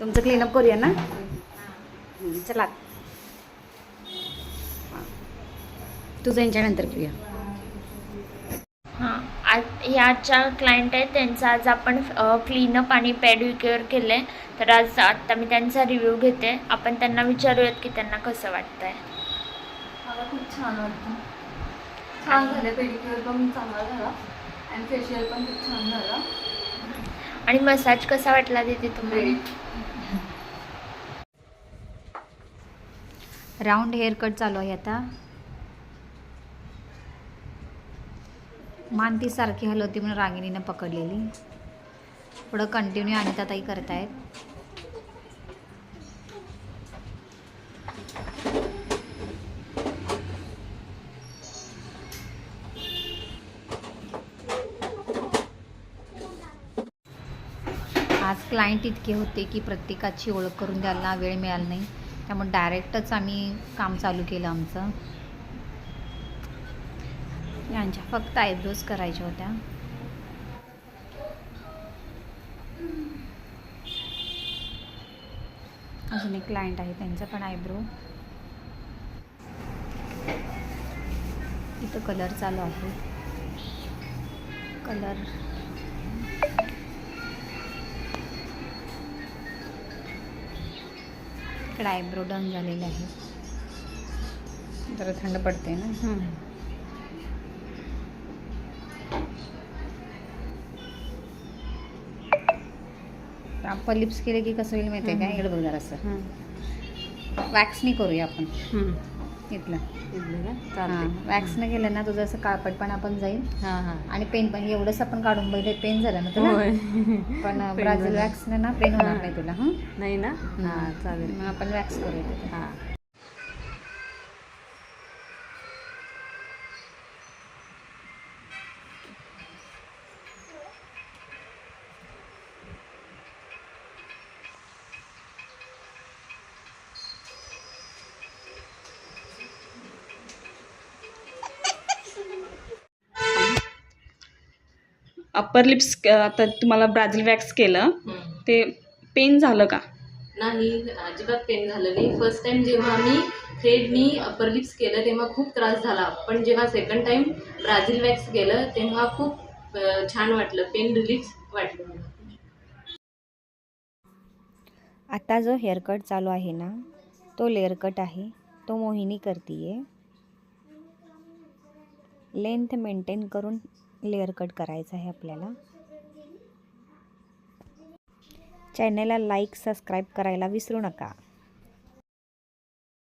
तुमचं क्लीनअप करूया ना? चला. तुझं यांच्यानंतर करूया. हां आज ह्या आजच्या क्लायंट आहेत त्यांचा आज आपण क्लीनअप आणि पॅडिक्युअर केलं आहे तर आज आत्ता मी त्यांचा रिव्ह्यू घेते. आपण त्यांना विचारूयात की त्यांना कसं वाटतंय. मला खूप छान वाटतं. छान झालं पेडिक्युअर पण चांगला झाला. आणि फेशियल पण खूप छान झाला. आणि मसाज कसा वाटला तिथे तुम्हाला? राऊंड हेअर कट चालू आहे आता. मान ती सारखी हलवती म्हणून रागिणीनं पकडलेली. पुढं कंटिन्यू आणि ताई करतायत. आज क्लायंट इतके होते की प्रत्येकाची ओळख करून द्यायला वेळ मिळाला नाही. त्यामुळे डायरेक्टच आम्ही काम चालू केलं आमचं. यांच्या फक्त आयब्रोज करायच्या होत्या. अजून एक क्लायंट आहे त्यांचा पण आयब्रो. इथं कलर चालू आहे. कलर इकडे आयब्रो डन झालेले आहे. जरा थंड पडते ना? आपण लिप्स केले की कसं होईल माहिती आहे का इकडे बघ जरासं. वॅक्सनी करूया आपण. इथलं हां वॅक्सनं केलं ना तुझं असं काळपटपणा पण जाईल. हां हां. आणि पेन पण एवढंच आपण काढून बघितलं पेन झालं ना तुला. पण ब्राझील वॅक्सनं ना पेन होणार नाही तुला हां? नाही ना? हां. चालेल. मग आपण वॅक्स करूया. तिथे. हां. अप्पर लिप्स आता तुम्हाला ब्राझील वॅक्स केलं ते पेन झालं का? नाही अजिबात पेन झालं नाही. फर्स्ट टाइम जेव्हा मी थ्रेडनी अप्पर लिप्स केलं तेव्हा खूप त्रास झाला. पण जेव्हा सेकंड टाइम ब्राझील वॅक्स केलं तेव्हा खूप छान वाटलं. पेन रिलीफ वाटलं मला. आता जो हेअरकट चालू आहे ना तो लेअर कट आहे. तो मोहिनी करतीये. लेंथ मेंटेन करून लेअर कट करायचं आहे आपल्याला. चॅनलला लाईक सबस्क्राईब करायला विसरू नका.